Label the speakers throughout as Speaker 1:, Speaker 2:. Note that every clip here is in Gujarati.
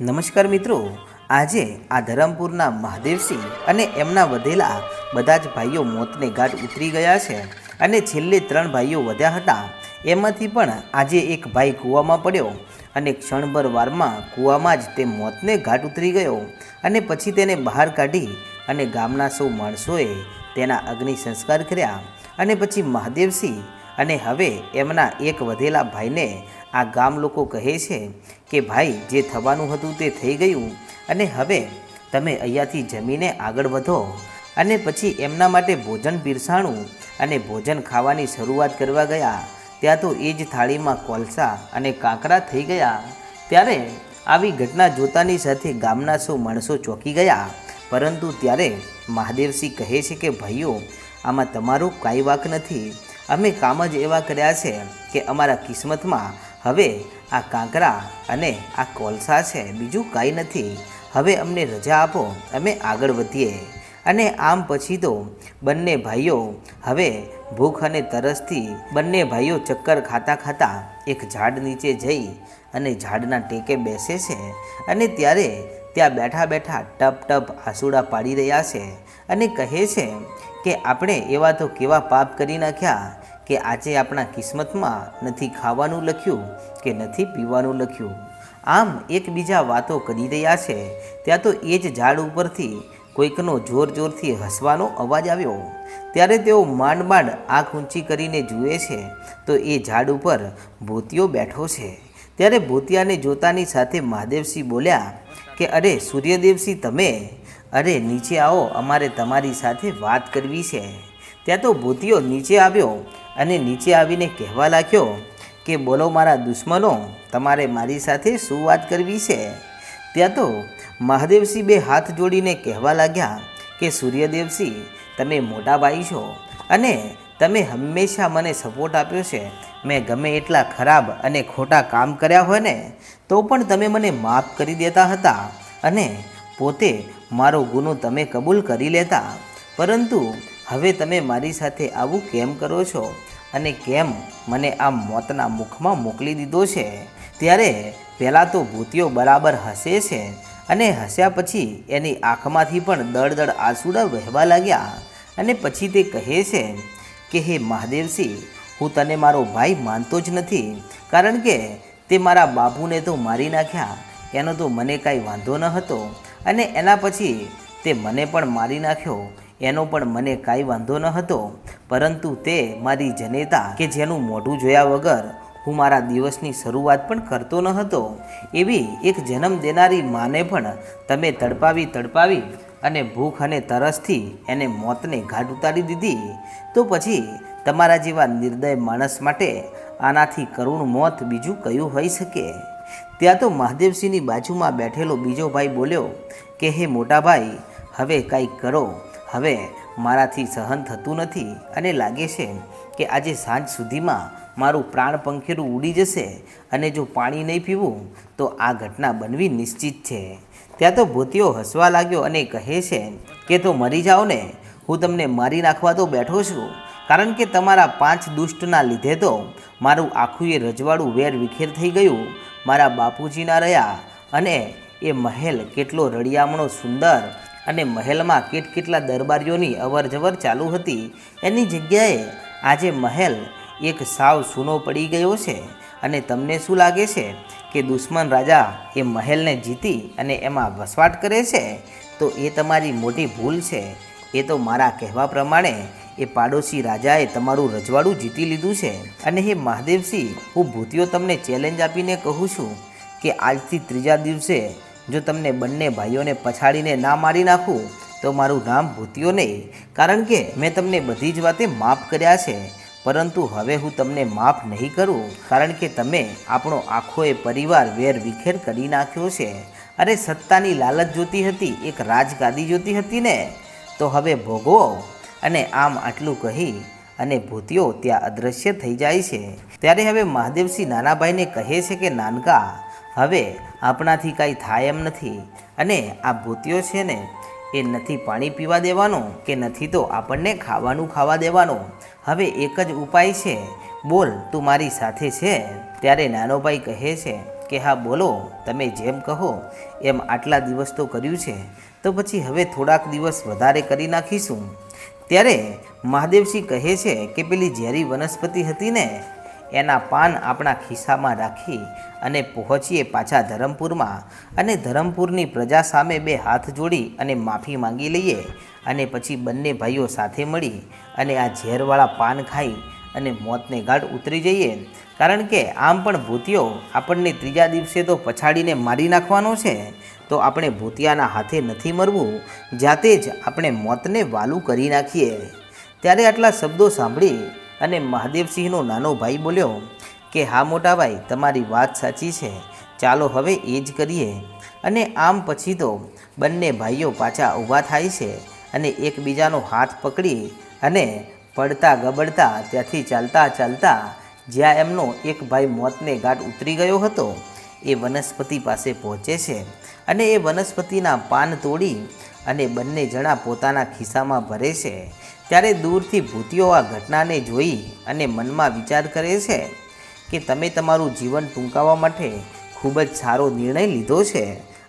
Speaker 1: નમસ્કાર મિત્રો, આજે આ ધરમપુરના મહાદેવસિંહ અને એમના વધેલા બધા જ ભાઈઓ મોતને ઘાટ ઉતરી ગયા છે અને છેલ્લે ત્રણ ભાઈઓ વધ્યા હતા. એમાંથી પણ આજે એક ભાઈ કૂવામાં પડ્યો અને ક્ષણભર વારમાં કૂવામાં જ તે મોતને ઘાટ ઉતરી ગયો અને પછી તેને બહાર કાઢી અને ગામના સૌ માણસોએ તેના અગ્નિ સંસ્કાર કર્યા અને પછી મહાદેવસિંહ અને હવે એમના એક વધેલા ભાઈને આ ગામ લોકો કહે છે કે, ભાઈ, જે થવાનું હતું તે થઈ ગયું. અને હવે તમે અહીંયાથી જમીને આગળ વધો. અને પછી એમના માટે ભોજન પીરસાણું. અને ભોજન ખાવાની શરૂઆત કરવા ગયા. ત્યાં તો એ જ થાળીમાં કોલસા અને કાંકરા થઈ ગયા. ત્યારે આવી ઘટના જોતાની સાથે ગામના સૌ માણસો ચોંકી ગયા. પરંતુ ત્યારે મહાદેવસિંહ કહે છે કે, ભાઈઓ, આમાં તમારો કાંઈ વાક નથી. અમે કામ જ એવા કર્યા છે કે અમારા કિસ્મતમાં હવે આ કાંકરા અને આ કોલસા છે, બીજું કાંઈ નથી. હવે અમને રજા આપો, અમે આગળ વધીએ. અને આમ પછી તો બંને ભાઈઓ હવે ભૂખ અને તરસથી બંને ભાઈઓ ચક્કર ખાતા ખાતા એક ઝાડ નીચે જઈ અને ઝાડના ટેકે બેસે છે અને ત્યારે ત્યાં બેઠા બેઠા ટપ ટપ આસુડા પાડી રહ્યા છે અને કહે છે કે આપણે એવા તો કેવા પાપ કરી નાખ્યા કે આજે આપણા કિસ્મતમાં નથી ખાવાનું લખ્યું કે નથી પીવાનું લખ્યું. આમ એકબીજા વાતો કરી રહ્યા છે, ત્યાં તો એ જ ઝાડ ઉપરથી કોઈકનો જોર જોરથી હસવાનો અવાજ આવ્યો. ત્યારે તેઓ માંડ માંડ આંખ ઊંચી કરીને જુએ છે, તો એ ઝાડ ઉપર ભૂતિયો બેઠો છે. ત્યારે ભૂતિયાને જોતાની સાથે મહાદેવસિંહ બોલ્યા કે, અરે સૂર્યદેવસિંહ, તમે? અરે નીચે આવો, અમારે તમારી સાથે વાત કરવી છે. ત્યાં તો ભૂતિયો નીચે આવ્યો અને નીચે આવીને કહેવા લાગ્યો કે, બોલો મારા દુશ્મનો, તમારે મારી સાથે શું વાત કરવી છે? ત્યાં તો મહાદેવસિંહ બે હાથ જોડીને કહેવા લાગ્યા કે, સૂર્યદેવસિંહ, તમે મોટા ભાઈ છો અને તમે હંમેશા મને સપોર્ટ આપ્યો છે. મેં ગમે એટલા ખરાબ અને ખોટા કામ કર્યા હોય ને, તો પણ તમે મને માફ કરી દેતા હતા અને પોતે મારો ગુનો તમે કબૂલ કરી લેતા. પરંતુ હવે તમે મારી સાથે આવું કેમ કરો છો? અને કેમ મને આ મોતના મુખમાં મોકલી દીધો છે? ત્યારે પહેલાં તો ભૂતિયો બરાબર હસે છે અને હસ્યા પછી એની આંખમાંથી પણ દળ દળ આંસુડા વહેવા લાગ્યા. અને પછી તે કહે છે કે, હે મહાદેવસિંહ, હું તને મારો ભાઈ માનતો જ નથી. કારણ કે તે મારા બાપુને તો મારી નાખ્યા. એનો તો મને કાંઈ વાંધો ન હતો. અને એના પછી તે મને પણ મારી નાખ્યો. એનો પણ મને કાંઈ વાંધો ન હતો. પરંતુ તે મારી જનેતા કે જેનું મોઢું જોયા વગર હું મારા દિવસની શરૂઆત પણ કરતો ન હતો. એવી એક જન્મ દેનારી માને પણ તમે તડપાવી તડપાવી અને ભૂખ અને તરસથી એને મોતને ઘાટ ઉતારી દીધી. તો પછી તમારા જેવા નિર્દય માણસ માટે આનાથી કરુણ મોત બીજું કયું હોઈ શકે? ત્યાં તો મહાદેવસિંહની બાજુમાં બેઠેલો બીજો ભાઈ બોલ્યો, કે હે મોટા ભાઈ હવે કાંઈક કરો. હવે મારાથી સહન થતું નથી અને લાગે છે કે આજે સાંજ સુધીમાં મારું પ્રાણ પંખેરું ઉડી જશે અને જો પાણી નહીં પીવું, તો આ ઘટના બનવી નિશ્ચિત છે. ત્યાં તો ભૂતિયો હસવા લાગ્યો અને કહે છે કે, તો મરી જાઓ ને. હું તમને મારી નાખવા તો બેઠો છું. કારણ કે તમારા પાંચ દુષ્ટના લીધે તો મારું આખું એ રજવાડું વેર વિખેર થઈ ગયું. મારા બાપુજીના રહ્યા અને એ મહેલ કેટલો રળિયામણો સુંદર અને મહેલમાં કેટ કેટલા દરબારીઓની અવર જવર ચાલુ હતી, એની જગ્યાએ આજે મહેલ એક સાવ સૂનો પડી ગયો છે. અને તમને શું લાગે છે કે દુશ્મન રાજા એ મહેલને જીતી અને એમાં વસવાટ કરે છે? તો એ તમારી મોટી ભૂલ છે. એ તો મારા કહેવા પ્રમાણે એ પાડોશી રાજાએ તમારું રજવાડું જીતી લીધું છે. અને હે મહાદેવસિંહ, હું ભૂતિયો તમને ચેલેન્જ આપીને કહું છું કે આજથી ત્રીજા દિવસે જો તમને બંને ભાઈઓને પછાડીને ના મારી નાખું, તો મારું નામ ભૂતિયો નહીં. કારણ કે મેં તમને બધી જ વાતે માફ કર્યા છે. પરંતુ હવે હું તમને માફ નહીં કરું. કારણ કે તમે આપણો આખો એ પરિવાર વેર વિખેર કરી નાખ્યો છે. અરે સત્તાની લાલચ જોતી હતી, એક રાજગાદી જોતી હતી ને? તો હવે ભોગવો. અને આમ આટલું કહી, અને ભૂતિયો ત્યાં અદૃશ્ય થઈ જાય છે. ત્યારે હવે મહાદેવસિંહ નાનાભાઈને કહે છે કે, નાનકા હવે આપણાથી કાંઈ થાય એમ નથી અને આ ભૂતિયો છે ને, એ નથી પાણી પીવા દેવાનો કે નથી તો આપણને ખાવાનું ખાવા દેવાનો. હવે એક જ ઉપાય છે. બોલ, તું મારી સાથે છે. ત્યારે નાનો ભાઈ કહે છે કે, હા, બોલો, તમે જેમ કહો એમ આટલા દિવસ તો કર્યું છે. તો પછી હવે થોડાક દિવસ વધારે કરી નાખીશું. ત્યારે મહાદેવસિંહ કહે છે કે, પેલી ઝેરી વનસ્પતિ હતી ને એના પાન આપણા ખિસ્સામાં રાખી અને પહોંચીએ પાછા ધરમપુરમાં અને ધરમપુરની પ્રજા સામે બે હાથ જોડી અને માફી માંગી લઈએ અને પછી બંને ભાઈઓ સાથે મળી અને આ ઝેરવાળા પાન ખાઈ અને મોતને ગાઢ ઉતરી જઈએ. કારણ કે આમ પણ ભૂતિયો આપણને ત્રીજા દિવસે તો પછાડીને મારી નાખવાનો છે. તો આપણે ભૂતિયાના હાથે નથી મરવું, જાતે જ આપણે મોતને વાલું કરી નાખીએ. ત્યારે આટલા શબ્દો સાંભળી અને મહાદેવસિંહનો નાનો ભાઈ બોલ્યો, કે હા મોટા ભાઈ તમારી વાત સાચી છે. ચાલો હવે એ જ કરીએ. અને આમ પછી તો બંને ભાઈઓ પાછા ઊભા થાય છે અને એકબીજાનો હાથ પકડી અને પડતા ગબડતા ત્યાંથી ચાલતા ચાલતા જ્યાં એમનો એક ભાઈ મોતને ગાંઠ ઉતરી ગયો હતો, એ વનસ્પતિ પાસે પહોંચે છે અને એ વનસ્પતિના પાન તોડી અને બંને જણા પોતાના ખિસ્સામાં ભરે છે. ત્યારે દૂરથી ભૂતિઓ આ ઘટનાને જોઈ અને મનમાં વિચાર કરે છે કે તમે તમારું જીવન ટૂંકાવવા માટે ખૂબ જ સારો નિર્ણય લીધો છે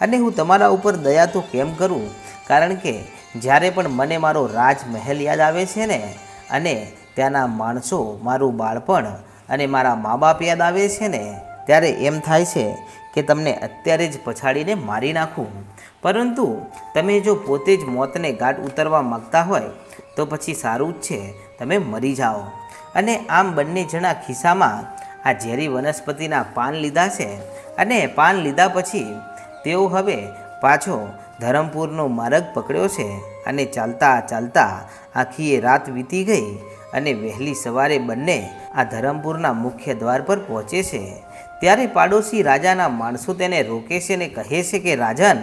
Speaker 1: અને હું તમારા ઉપર દયા તો કેમ કરું? કારણ કે જ્યારે પણ મને મારો રાજમહેલ યાદ આવે છે ને, અને ત્યાંના માણસો મારું બાળપણ અને મારા મા બાપ યાદ આવે છે ને, ત્યારે એમ થાય છે કે તમને અત્યારે જ પછાડીને મારી નાખું. પરંતુ તમે જો પોતે જ મોતને ગાઢ ઉતરવા માગતા હોય તો પછી સારું જ છે. તમે મરી જાઓ. અને આમ બંને જણા ખિસ્સામાં આ ઝેરી વનસ્પતિના પાન લીધા છે. અને પાન લીધા પછી તેઓ હવે પાછો ધરમપુરનો માર્ગ પકડ્યો છે. અને ચાલતા ચાલતા આખી એ રાત વીતી ગઈ અને વહેલી સવારે બંને આ ધરમપુરના મુખ્ય દ્વાર પર પહોંચે છે. ત્યારે પાડોશી રાજાના માણસો તેને રોકે છે ને કહે છે કે, રાજન,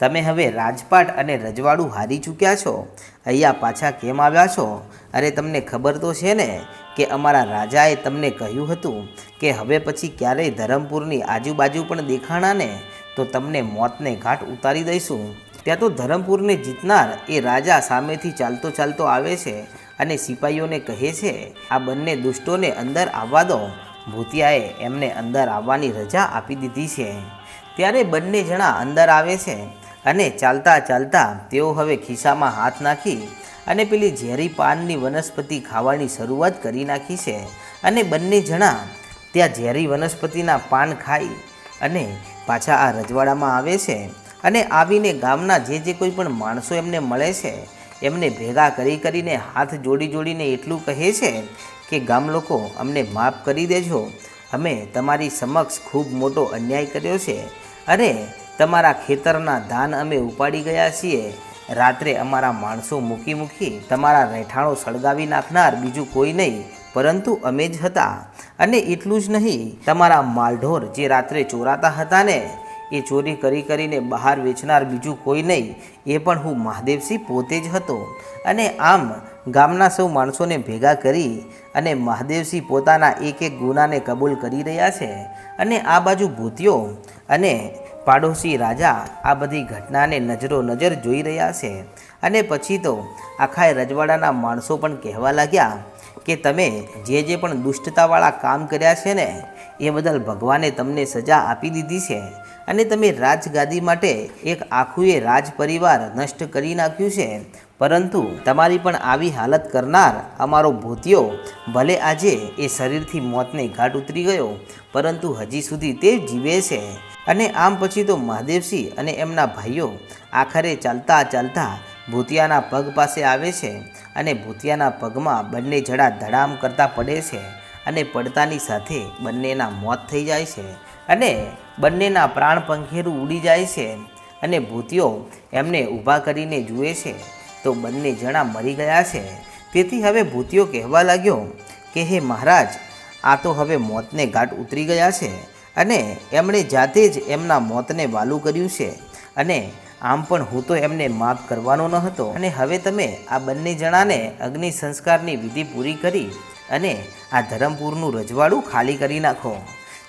Speaker 1: તમે હવે રાજપાટ અને રજવાડું હારી ચૂક્યા છો? અહીંયા પાછા કેમ આવ્યા છો? અરે, તમને ખબર તો છે ને કે અમારા રાજાએ તમને કહ્યું હતું કે, હવે પછી ક્યારેય ધરમપુરની આજુબાજુ પણ દેખાણા ને? તો તમને મોતને ઘાટ ઉતારી દઈશું. ત્યાં તો ધરમપુરને જીતનાર એ રાજા સામેથી ચાલતો ચાલતો આવે છે અને સિપાહીઓને કહે છે, આ બંને દુષ્ટોને અંદર આવવા દો. ભૂતિયાએ એમને અંદર આવવાની રજા આપી દીધી છે. ત્યારે બંને જણા અંદર આવે છે અને ચાલતા ચાલતા તેઓ હવે ખિસ્સામાં હાથ નાખી અને પેલી ઝેરી પાનની વનસ્પતિ ખાવાની શરૂઆત કરી નાખી છે. અને બંને જણા ત્યાં ઝેરી વનસ્પતિના પાન ખાઈ અને પાછા આ રજવાડામાં આવે છે અને આવીને ગામના જે જે કોઈ પણ માણસો એમને મળે છે, એમને ભેગા કરી કરીને હાથ જોડી જોડીને એટલું કહે છે કે ગામ લોકો અમને માફ કરી દેજો. અમે તમારી સમક્ષ ખૂબ મોટો અન્યાય કર્યો છે. અરે, તમારા ખેતરના ધાન અમે ઉપાડી ગયા છીએ. રાત્રે અમારા માણસો મૂકી મૂકી તમારા રહેઠાણો સળગાવી નાખનાર બીજું કોઈ નહીં, પરંતુ અમે જ હતા. અને એટલું જ નહીં, તમારા માલઢોર જે રાત્રે ચોરાતા હતા ને એ ચોરી કરી કરીને બહાર વેચનાર બીજું કોઈ નહીં, એ પણ હું મહાદેવસિંહ પોતે જ હતો. અને આમ ગામના સૌ માણસોને ભેગા કરી અને મહાદેવસિંહ પોતાના એક એક ગુનાને કબૂલ કરી રહ્યા છે. અને આ બાજુ ભૂતિયો અને પાડોશી રાજા આ બધી ઘટનાને નજરો નજર જોઈ રહ્યા છે. અને પછી તો આખા રજવાડાના માણસો પણ કહેવા લાગ્યા કે તમે જે જે પણ દુષ્ટતાવાળા કામ કર્યા છે ને, એ બદલ ભગવાને તમને સજા આપી દીધી છે. અને તમે રાજગાદી માટે એક આખું એ રાજ પરિવાર નષ્ટ કરી નાખ્યું છે. પરંતુ તમારી પણ આવી હાલત કરનાર અમારો ભૂતિયો ભલે આજે એ શરીરથી મોતને ઘાટ ઉતરી ગયો, પરંતુ હજી સુધી તે જીવે છે. અને આમ પછી તો મહાદેવસિંહ અને એમના ભાઈઓ આખરે ચાલતા ચાલતા ભૂતિયાના પગ પાસે આવે છે. અને ભૂતિયાના પગમાં બંને જડા ધડામ કરતા પડે છે અને પડતાની સાથે બંનેના મોત થઈ જાય છે અને બંનેના પ્રાણ પંખેરું ઉડી જાય છે અને ભૂતિયો એમને ઊભા કરીને જુએ છે. તો બંને જણા મરી ગયા છે. તેથી હવે ભૂતિયો કહેવા લાગ્યો કે, હે મહારાજ, આ તો હવે મોતને ઘાટ ઉતરી ગયા છે અને એમણે જાતે જ એમના મોતને વાલું કર્યું છે અને આમ પણ હું તો એમને માફ કરવાનો ન હતો. અને હવે તમે આ બંને જણાને અગ્નિ સંસ્કારની વિધિ પૂરી કરી અને આ ધરમપુરનું રજવાડું ખાલી કરી નાખો.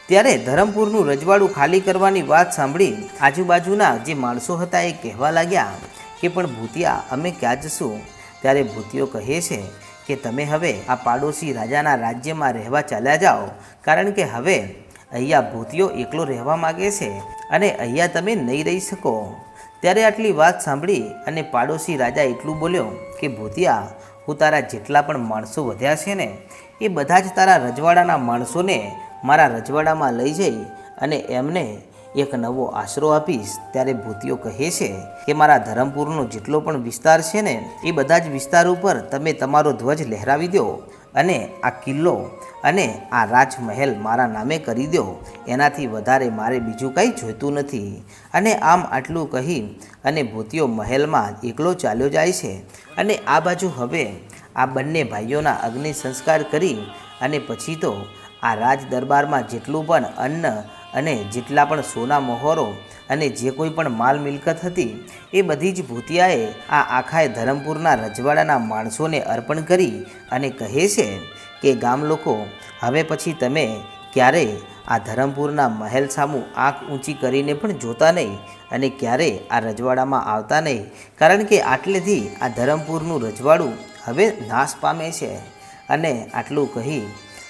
Speaker 1: ત્યારે ધરમપુરનું રજવાડું ખાલી કરવાની વાત સાંભળી આજુબાજુના જે માણસો હતા એ કહેવા લાગ્યા કે, પણ ભૂતિયા, અમે ક્યાં જશું? ત્યારે ભૂતિયો કહે છે કે, તમે હવે આ પાડોશી રાજાના રાજ્યમાં રહેવા ચાલ્યા જાઓ. કારણ કે હવે અહીંયા ભૂતિયો એકલો રહેવા માગે છે અને અહીંયા તમે નહીં રહી શકો. ત્યારે આટલી વાત સાંભળી અને પાડોશી રાજા એટલું બોલ્યો કે, ભૂતિયા, હું તારા જેટલા પણ માણસો વધ્યા છે ને, એ બધા જ તારા રજવાડાના માણસોને મારા રજવાડામાં લઈ જઈ અને એમને એક નવો આશરો આપીશ. ત્યારે ભૂતિયો કહે છે કે, મારા ધરમપુરનો જેટલો પણ વિસ્તાર છે ને, એ બધા જ વિસ્તાર ઉપર તમે તમારો ધ્વજ લહેરાવી દો અને આ કિલ્લો અને આ રાજમહેલ મારા નામે કરી દો. એનાથી વધારે મારે બીજું કંઈ જોઈતું નથી. અને આમ આટલું કહી અને ભૂતિયો મહેલમાં એકલો ચાલ્યો જાય છે. અને આ બાજુ હવે આ બંને ભાઈઓના અગ્નિ સંસ્કાર કરી અને પછી તો આ રાજ દરબારમાં જેટલું પણ અન્ન અને જેટલા પણ સોના મહોરો અને જે કોઈ પણ માલ મિલકત હતી, એ બધી જ ભૂતિયાએ આ આખાએ ધરમપુરના રજવાડાના માણસોને અર્પણ કરી અને કહે છે કે ગામ લોકો, હવે પછી તમે ક્યારે આ ધરમપુરના મહેલ સામું આંખ ઊંચી કરીને પણ જોતા નહીં અને ક્યારે આ રજવાડામાં આવતા નહીં? કારણ કે આટલેથી આ ધરમપુરનું રજવાડું હવે નાશ પામે છે. અને આટલું કહી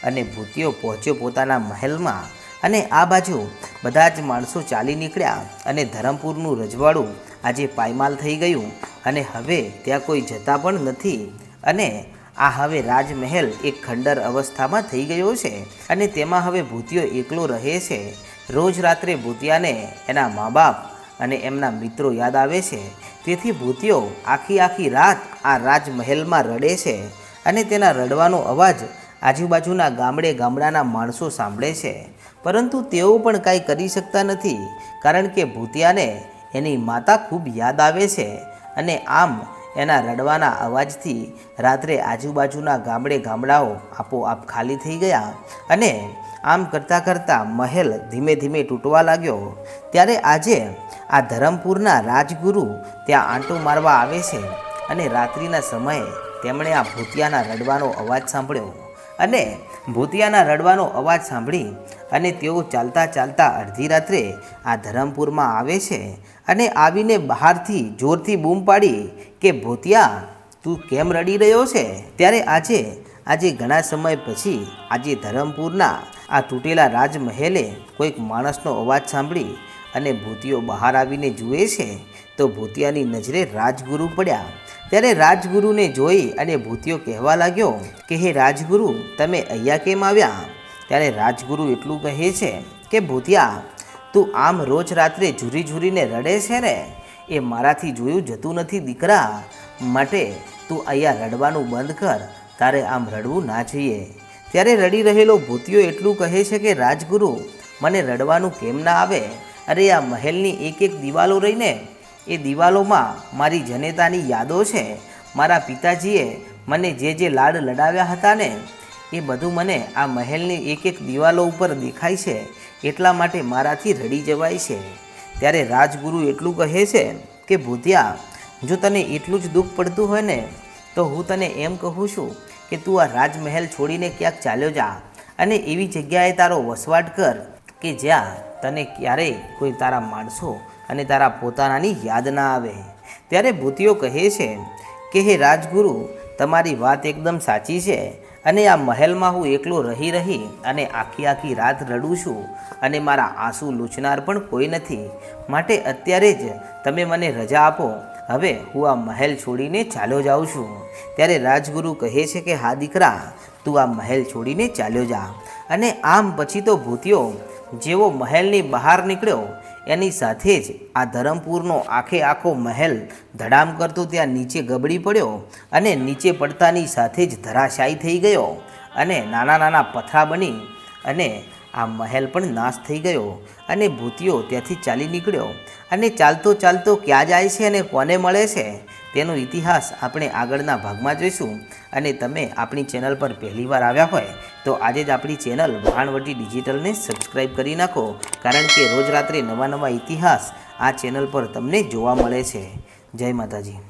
Speaker 1: અને ભૂતિયો પહોંચ્યો પોતાના મહેલમાં અને આ બાજુ બધા જ માણસો ચાલી નીકળ્યા અને ધરમપુરનું રજવાડું આજે પાયમાલ થઈ ગયું અને હવે ત્યાં કોઈ જતા પણ નથી. અને આ હવે રાજમહેલ એક ખંડર અવસ્થામાં થઈ ગયો છે અને તેમાં હવે ભૂતિયો એકલો રહે છે. રોજ રાત્રે ભૂતિયાને એના મા બાપ અને એમના મિત્રો યાદ આવે છે. તેથી ભૂતિયો આખી આખી રાત આ રાજમહેલમાં રડે છે અને તેના રડવાનો અવાજ આજુબાજુના ગામડે ગામડાના માણસો સાંભળે છે. પરંતુ તેઓ પણ કાંઈ કરી શકતા નથી, કારણ કે ભૂતિયાને એની માતા ખૂબ યાદ આવે છે અને આમ એના રડવાના અવાજથી રાત્રે આજુબાજુના ગામડે ગામડાઓ આપોઆપ ખાલી થઈ ગયા અને આમ કરતાં કરતાં મહેલ ધીમે ધીમે તૂટવા લાગ્યો. ત્યારે આજે આ ધરમપુરના રાજગુરુ ત્યાં આંટો મારવા આવે છે અને રાત્રિના સમયે તેમણે આ ભૂતિયાના રડવાનો અવાજ સાંભળ્યો અને ભૂતિયાના રડવાનો અવાજ સાંભળી અને તેઓ ચાલતા ચાલતા અડધી રાત્રે આ ધરમપુરમાં આવે છે અને આવીને બહારથી જોરથી બૂમ પાડી કે, ભૂતિયા, તું કેમ રડી રહ્યો છે? ત્યારે આજે આજે ઘણા સમય પછી આજે ધરમપુરના આ તૂટેલા રાજમહેલે કોઈક માણસનો અવાજ સાંભળી અને ભૂતિયો બહાર આવીને જુએ છે, તો ભૂતિયાની નજરે રાજગુરુ પડ્યા. ત્યારે રાજગુરુને જોઈ અને ભૂતિયો કહેવા લાગ્યો કે, હે રાજગુરુ, તમે અહીંયા કેમ આવ્યા? ત્યારે રાજગુરુ એટલું કહે છે કે, ભૂતિયા તું આમ રોજ રાત્રે ઝૂરી ઝૂરીને રડે છે ને? એ મારાથી જોયું જતું નથી, દીકરા. માટે તું અહીંયા રડવાનું બંધ કર. તારે આમ રડવું ના જોઈએ. ત્યારે રડી રહેલો ભૂતિયો એટલું કહે છે કે, રાજગુરુ, મને રડવાનું કેમ ના આવે? અરે, આ મહેલની એક એક દિવાલો રહીને? એ દિવાલોમાં મારી જનેતાની યાદો છે. મારા પિતાજીએ મને જે જે લાડ લડાવ્યા હતા ને, એ બધું મને આ મહેલની એક એક દિવાલો ઉપર દેખાય છે. એટલા માટે મારાથી રડી જવાય છે. ત્યારે રાજગુરુ એટલું કહે છે કે, ભૂતિયા, જો તને એટલું જ દુઃખ પડતું હોય ને, તો હું તને એમ કહું છું કે તું આ રાજમહેલ છોડીને ક્યાંક ચાલ્યો જા અને એવી જગ્યાએ તારો વસવાટ કર કે જ્યાં તને ક્યારેય કોઈ તારા માણસો અને તારા પોતાનાની યાદ ના આવે. ત્યારે ભૂતિઓ કહે છે કે, હે રાજગુરુ, તમારી વાત એકદમ સાચી છે. અને આ મહેલમાં હું એકલો રહી રહી અને આખી આખી રાત રડું છું અને મારા આંસુ લૂછનાર પણ કોઈ નથી. માટે અત્યારે જ તમે મને રજા આપો. હવે હું આ મહેલ છોડીને ચાલ્યો જાઉં છું. ત્યારે રાજગુરુ કહે છે કે, હા, દીકરા, તું આ મહેલ છોડીને ચાલ્યો જા. અને આમ પછી તો ભૂતિયો જેવો મહેલની બહાર નીકળ્યો એની સાથે જ આ ધરમપુરનો આખે આખો મહેલ ધડામ કરતો ત્યાં નીચે ગબડી પડ્યો અને નીચે પડતાની સાથે જ ધરાશાયી થઈ ગયો અને નાના નાના પથરા બની અને આ મહેલ પણ નાશ થઈ ગયો અને ભૂતિયો ત્યાંથી ચાલી નીકળ્યો અને ચાલતો ચાલતો ક્યાં જાય છે અને કોને મળે છે? તેનો ઇતિહાસ આપણે આગળના ભાગમાં જોઈશું અને તમે આપણી ચેનલ પર પહેલીવાર આવ્યા હોય તો આજે જ આપણી ચેનલ ભાણવટી ડિજિટલને સબસ્ક્રાઈબ કરી નાખો, કારણ કે રોજ રાત્રે નવા નવા ઇતિહાસ આ ચેનલ પર તમને જોવા મળે છે. જય માતાજી.